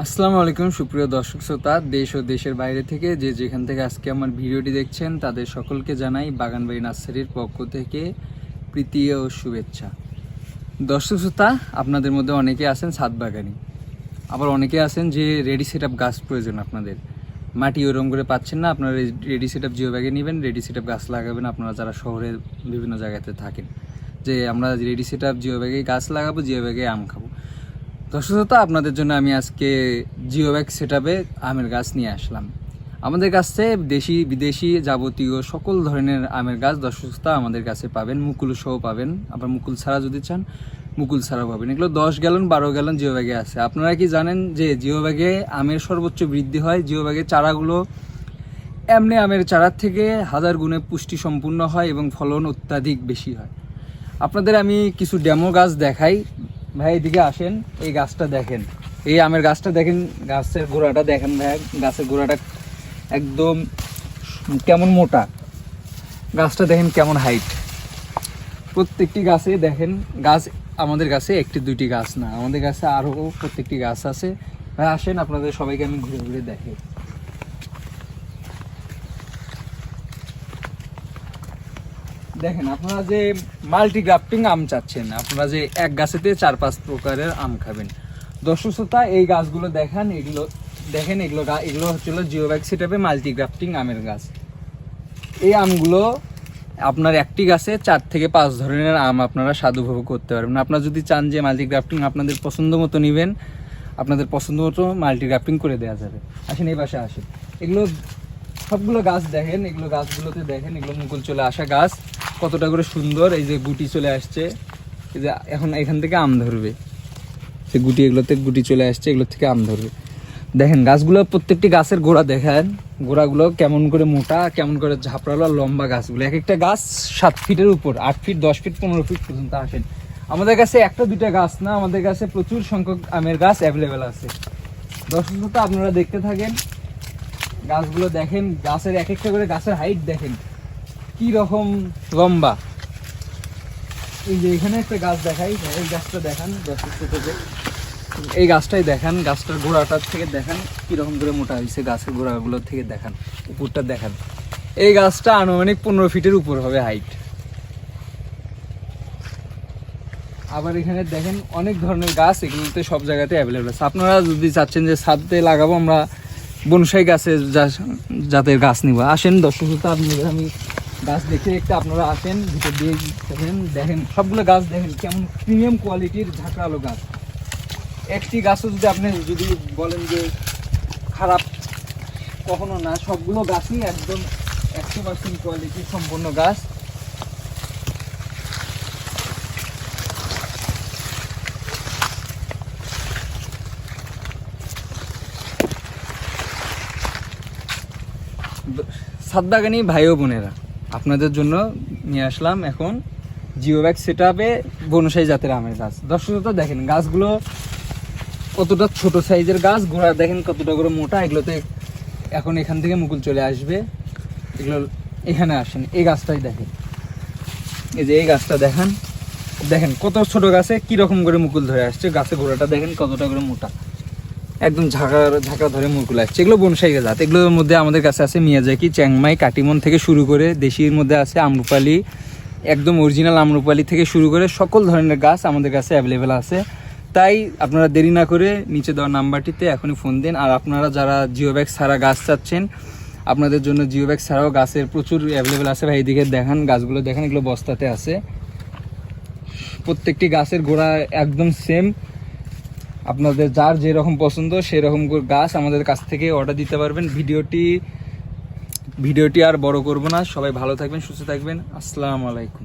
আসসালামু আলাইকুম, সুপ্রিয় দর্শক শ্রোতা। দেশ ও দেশের বাইরে থেকে যে যেখান থেকে আজকে আমার ভিডিওটি দেখছেন, তাদের সকলকে জানাই বাগানবাড়ি নার্সারির পক্ষ থেকে প্রীতি ও শুভেচ্ছা। দর্শক শ্রোতা, আপনাদের মধ্যে অনেকে আছেন ছাদ বাগানি। আবার অনেকে আছেন যে রেডি সেট আপ গাছ প্রয়োজন আপনাদের। মাটি ওরম করে পাচ্ছেন না, আপনারা রেডি সেট আপ জিও ব্যাগে নেবেন রেডি সেট আপ গাছ লাগাবেন আপনারা যারা শহরে বিভিন্ন জায়গাতে থাকেন। যে আমরা রেডি সেট আপ জিও ব্যাগে গাছ লাগাবো জিও ব্যাগে আম খাব। দর্শকতা আপনাদের জন্য আমি আজকে জিও ব্যাগ সেট আমের গাছ নিয়ে আসলাম। আমাদের কাছে দেশি, বিদেশি যাবতীয় সকল ধরনের আমের গাছ দর্শকতা আমাদের কাছে পাবেন। মুকুল সহ পাবেন। আবার মুকুল ছাড়া যদি চান, মুকুল ছাড়াও পাবেন। এগুলো দশ গ্যালন, বারো গ্যালন জিও ব্যাগে আছে। আপনারা কি জানেন যে জিও ব্যাগে আমের সর্বোচ্চ বৃদ্ধি হয়? জিও ব্যাগের চারাগুলো এমনি আমের চারার থেকে হাজার গুণে পুষ্টি সম্পূর্ণ হয় এবং ফলন অত্যাধিক বেশি হয়। আপনাদের আমি কিছু ডেমো গাছ দেখাই। ভাই, এদিকে আসেন, এই গাছটা দেখেন। এই আমের গাছটা দেখেন, গাছের গোড়াটা দেখেন ভাই, গাছের গোড়াটা একদম কেমন মোটা। গাছটা দেখেন কেমন হাইট প্রত্যেকটি গাছে দেখেন, গাছ আমাদের কাছে একটি দুইটি গাছ না, আমাদের কাছে আরও প্রত্যেকটি গাছ আছে। ভাই, আসেন, আপনাদের সবাইকে আমি ঘুরে ঘুরে দেখে দেখেন, আপনারা যে মাল্টি গ্রাফটিং আম চাচ্ছেন, আপনারা যে এক গাছেতে চার পাঁচ প্রকারের আম খাবেন। দর্শক শ্রোতা, এই গাছগুলো দেখান, এগুলো দেখেন, এগুলো এগুলো হচ্ছিল জিও ব্যাগ সেটাপে মাল্টি গ্রাফটিং আমের গাছ। এই আমগুলো আপনার একটি গাছে চার থেকে পাঁচ ধরনের আম আপনারা উপভোগ করতে পারবেন। আপনারা যদি চান যে মাল্টি গ্রাফটিং আপনাদের পছন্দ মতো নেবেন, আপনাদের পছন্দ মতো মাল্টি গ্রাফটিং করে দেওয়া যাবে। আসেন, এই পাশে আসেন। এগুলো সবগুলো গাছ দেখেন, এগুলো গাছগুলোতে দেখেন, এগুলো মুকুল চলে আসা গাছ। কতটা করে সুন্দর এই যে গুটি চলে আসছে। এই যে এখন এখান থেকে আম ধরবে। যে গুটি এগুলোতে গুটি চলে আসছে, এগুলো থেকে আম ধরবে। দেখেন, গাছগুলো প্রত্যেকটি গাছের গোড়া দেখেন। গোড়াগুলো কেমন করে মোটা, কেমন করে ঝাপড়ালো, লম্বা গাছগুলো। এক একটা গাছ সাত ফিটের উপর, আট ফিট, দশ ফিট, পনেরো ফিট পর্যন্ত আসেন আমাদের কাছে একটা দুইটা গাছ না, আমাদের কাছে প্রচুর সংখ্যক আমের গাছ অ্যাভেলেবেল আছে। দর্শক আপনারা দেখতে থাকেন। গাছগুলো দেখেন, গাছের এক একটা করে গাছের হাইট দেখেন। কি রকম লম্বা? এই যে এখানে একটা গাছ দেখাই, এই গাছটা দেখান থেকে এই গাছটাই দেখান, গাছটার গোড়াটার থেকে দেখান কি রকম করে মোটা হয়েছে গাছের গোড়াগুলো থেকে দেখান, উপরটা দেখান। এই গাছটা আনুমানিক পনেরো ফিটের উপর হবে হাইট আবার এখানে দেখেন অনেক ধরনের গাছ, এগুলোতে সব জায়গাতে অ্যাভেলেবেল আছে। আপনারা যদি চাচ্ছেন যে ছাদে লাগাবো, আমরা বনসাই গাছের জাতের গাছ নিব। আসেন দর্শক আপনাদের আমি গাছ দেখে একটা আপনারা আসেন, ভিতর দিয়ে দেখেন দেখেন, সবগুলো গাছ দেখেন, কেমন প্রিমিয়াম কোয়ালিটির ঝাঁকড়ালো গাছ। একটি গাছও যদি আপনি যদি বলেন যে খারাপ, কখনো না, সবগুলো গাছই একদম একশো পার্সেন্ট কোয়ালিটি সম্পন্ন গাছ। সাদ্দাগানি ভাই ও বোনেরা। আপনাদের জন্য নিয়ে আসলাম এখন জিও ব্যাগ সেট আপে বনসাই জাতের আমের গাছ। দর্শকতা দেখেন গাছগুলো কতটা ছোট সাইজের গাছ গোড়া দেখেন কতটা করে মোটা, এগুলোতে এখন এখান থেকে মুকুল চলে আসবে। এগুলো এখানে আসেন, এই গাছটাই দেখেন। এই যে এই গাছটা দেখেন দেখেন কত ছোট গাছে কি রকম করে মুকুল ধরে আসছে গাছের গোড়াটা দেখেন কতটা করে মোটা। একদম ঝাঁকা ঝাঁকা ধরে মুকুল আসছে এগুলো বনসাই জাত। এগুলোর মধ্যে আমাদের কাছে আছে মিয়াজাকি, চ্যাংমাই, কাটিমন থেকে শুরু করে দেশির মধ্যে আছে আমরুপালি, একদম অরিজিনাল আমরুপালি থেকে শুরু করে সকল ধরনের গাছ আমাদের কাছে অ্যাভেলেবেল আছে। তাই আপনারা দেরি না করে নিচে দেওয়া নাম্বারটিতে এখনই ফোন দিন। আর আপনারা যারা জিও ব্যাগ ছাড়া গাছ চাচ্ছেন, আপনাদের জন্য জিও ব্যাগ ছাড়াও গাছের প্রচুর অ্যাভেলেবেল আছে। ভাই, এদিকে দেখান, গাছগুলো দেখেন, এগুলো বস্তাতে আছে। প্রত্যেকটি গাছের গোড়া একদম সেম আপনাদের যার যেরকম পছন্দ, সেরকম গাছ আমাদের কাছ থেকে অর্ডার দিতে পারবেন। ভিডিওটি ভিডিওটি আর বড় করব না। সবাই ভালো থাকবেন, সুস্থ থাকবেন। আসসালামু আলাইকুম।